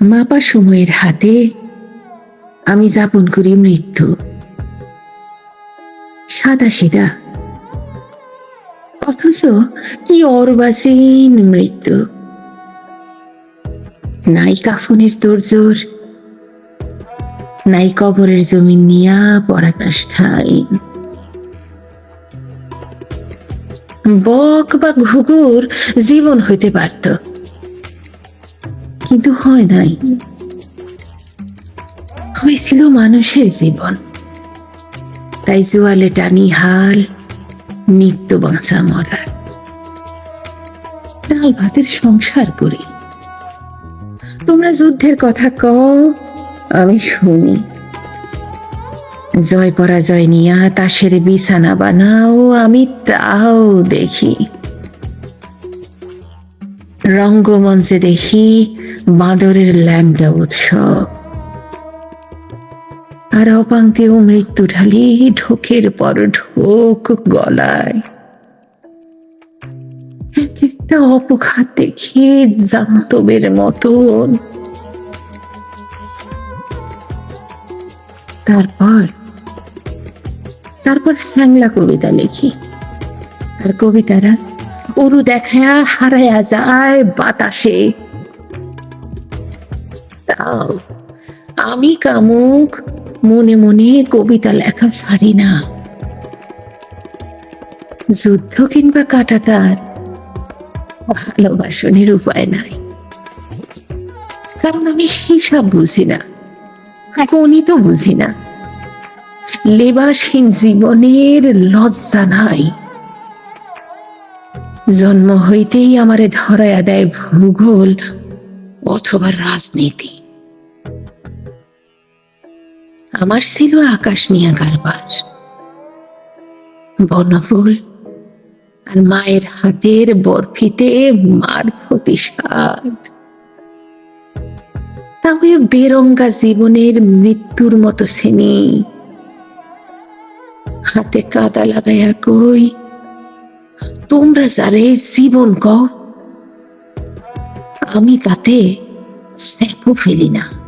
মাপা সময়ের হাতে আমি যাপন করি মৃত্যু। সাদা সিধা অথচ কি অর্বাসীন মৃত্যু। নাই কাফনের তোরজোর, নাই কবরের জমিন নিয়া পরাকাষ্ঠায় বক বা ঘুঘুর জীবন হইতে পারত। কিন্তু হয় নাই। হয়েছিল মানুষের জীবন। তাই জোয়ালে টানি হাল, নিত্য বাঁচা মরা ডাল ভাতের সংসার করি। তোমরা যুদ্ধের কথা কও, আমি শুনি। জয় পরাজয় নিয়া তাসের বিছানা বানাও, আমি তাও দেখি। রঙ্গমঞ্চে দেখি বাঁদরের ল্যাংটা উৎসব। আর অপাঙ্কেও মৃত্যু ঢালি ঢোকের পর ঢোক গলায়। এক একটা অপঘাত দেখি জান্তবের মতন। তারপর তারপর হ্যাংলা কবিতা লিখি। আর কবিতারা উরু দেখায়া হারায়া যায় বাতাসে। তাও আমি কামুক, মনে মনে কবিতা লেখা ছাড়ি না। যুদ্ধ কিংবা কাটাতার, ভালোবাসনের উপায় নাই। কারণ আমি হিসাব বুঝি না, গণিত বুঝি না। লেবাসহীন জীবনের লজ্জা নাই। জন্ম হইতেই আমারে ধরায়া দেয় ভূগোল অথবা রাজনীতি। আমার ছিল আকাশ নিয়ে কারবার। বর্ণফুল আর মায়ের হাতের বরফিতে মার প্রতিশাদ। তাহলে বেরঙ্গা জীবনের মৃত্যুর মতো শ্রেণি। হাতে কাদা লাগাইয়া কই, তোমরা যারে জীবন ক আমি তাতে স্যাপও ফেলি না।